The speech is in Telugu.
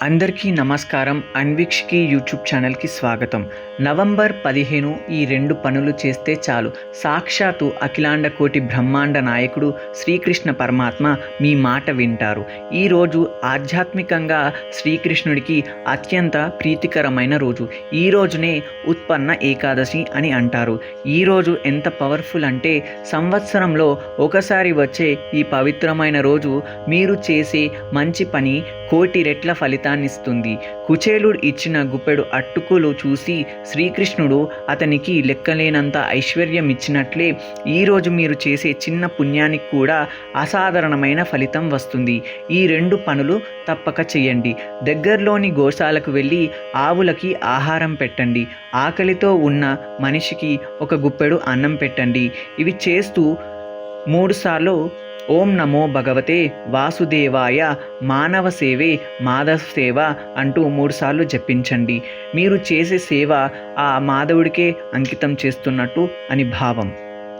అందరికీ నమస్కారం. అన్విక్షకి యూట్యూబ్ ఛానల్కి స్వాగతం. నవంబర్ పదిహేను ఈ రెండు పనులు చేస్తే చాలు. సాక్షాత్తు అఖిలాండ కోటి బ్రహ్మాండ నాయకుడు శ్రీకృష్ణ పరమాత్మ మీ మాట వింటారు. ఈరోజు ఆధ్యాత్మికంగా శ్రీకృష్ణుడికి అత్యంత ప్రీతికరమైన రోజు. ఈ రోజునే ఉత్పన్న ఏకాదశి అని అంటారు. ఈ రోజు ఎంత పవర్ఫుల్ అంటే సంవత్సరంలో ఒకసారి వచ్చే ఈ పవిత్రమైన రోజు మీరు చేసే మంచి పని కోటి రెట్ల ఫలితం ఫలితాన్నిస్తుంది కుచేలుడు ఇచ్చిన గుప్పెడు అట్టుకులు చూసి శ్రీకృష్ణుడు అతనికి లెక్కలేనంత ఐశ్వర్యం ఇచ్చినట్లే ఈరోజు మీరు చేసే చిన్న పుణ్యానికి కూడా అసాధారణమైన ఫలితం వస్తుంది. ఈ రెండు పనులు తప్పక చేయండి దగ్గరలోని గోశాలకు వెళ్ళి ఆవులకి ఆహారం పెట్టండి. ఆకలితో ఉన్న మనిషికి ఒక గుప్పెడు అన్నం పెట్టండి. ఇవి చేస్తూ మూడుసార్లు ఓం నమో భగవతే వాసుదేవాయ మానవ సేవే మాధవ సేవ అంటూ మూడుసార్లు జపించండి. మీరు చేసే సేవ ఆ మాధవుడికే అంకితం చేస్తున్నట్టు అని భావం.